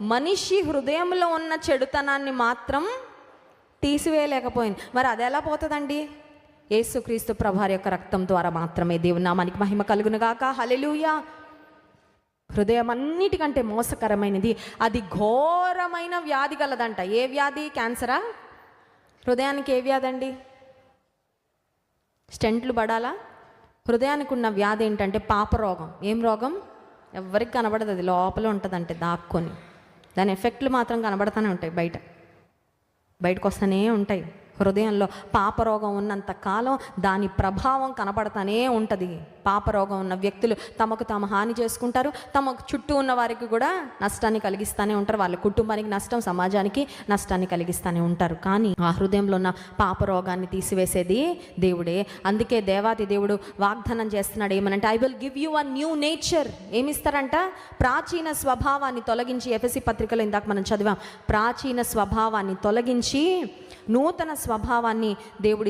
మనిషి హృదయంలో ఉన్న చెడుతనాన్ని మాత్రం తీసివేయలేకపోయింది. మరి అది ఎలా పోతుందండి? యేసుక్రీస్తు ప్రభారి యొక్క రక్తం ద్వారా మాత్రమే దేవుని నామానికి మహిమ కలుగును హలెలుయా హృదయం అన్నిటికంటే మోసకరమైనది అది ఘోరమైన వ్యాధి గలదంట. ఏ వ్యాధి? క్యాన్సరా? హృదయానికి ఏ వ్యాధి అండి? స్టెంట్లు పడాలా? హృదయానికి ఉన్న వ్యాధి ఏంటంటే పాప రోగం. ఏం రోగం? ఎవరికి కనబడదు అది లోపల ఉంటుందంటే దాక్కొని. దాని ఎఫెక్ట్లు మాత్రం కనబడతానే ఉంటాయి బయట. బయటకు వస్తూనే ఉంటాయి. హృదయంలో పాపరోగం ఉన్నంత కాలం దాని ప్రభావం కనబడతానే ఉంటుంది. పాపరోగం ఉన్న వ్యక్తులు తమకు తాము హాని చేసుకుంటారు. తమ చుట్టూ ఉన్న వారికి కూడా నష్టాన్ని కలిగిస్తూనే ఉంటారు. వాళ్ళ కుటుంబానికి నష్టం సమాజానికి నష్టాన్ని కలిగిస్తూనే ఉంటారు. కానీ ఆ హృదయంలో ఉన్న పాపరోగాన్ని తీసివేసేది దేవుడే. అందుకే దేవాది దేవుడు వాగ్దానం చేస్తున్నాడు. ఏమనంటే I will give you a new nature ఏమిస్తారంట? ప్రాచీన స్వభావాన్ని తొలగించి ఎఫ్ఎస్సి పత్రికలో ఇందాక మనం చదివాం. ప్రాచీన స్వభావాన్ని తొలగించి నూతన స్వభావాన్ని దేవుడి